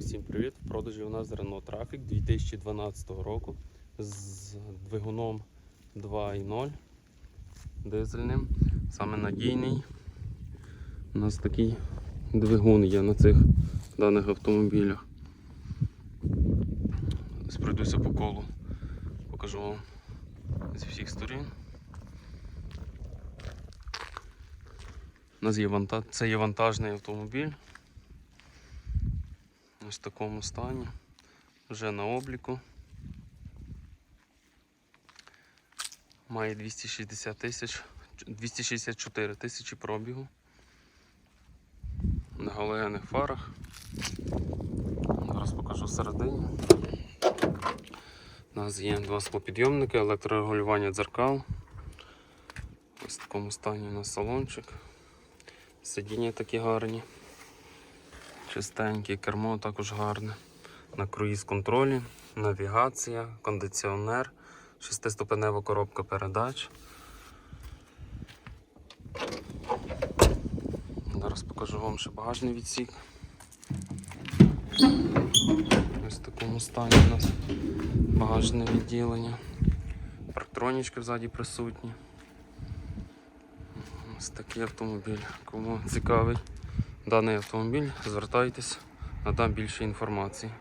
Усім привіт! В продажі у нас Renault Trafic 2012 року з двигуном 2.0 дизельним, саме надійний. У нас такий двигун є на цих даних автомобілях. Пройдуся по колу, покажу вам зі всіх сторін. У нас є вантаж, це є вантажний автомобіль. Ось в такому стані. Вже на обліку. Має 260 тисяч, 264 тисячі пробігу. На галогенних фарах. Зараз покажу всередині. У нас є два склопідйомники, електрорегулювання дзеркал. Ось в такому стані у нас салончик. Сидіння такі гарні. Чистеньке, кермо також гарне. На круїз контролі, навігація, кондиціонер, шестиступенева коробка передач. Зараз покажу вам ще багажний відсік. Ось в такому стані у нас багажне відділення. Парктронічки взаді присутні. Ось такий автомобіль. Кому цікавий даний автомобіль, звертайтесь, надам більше інформації.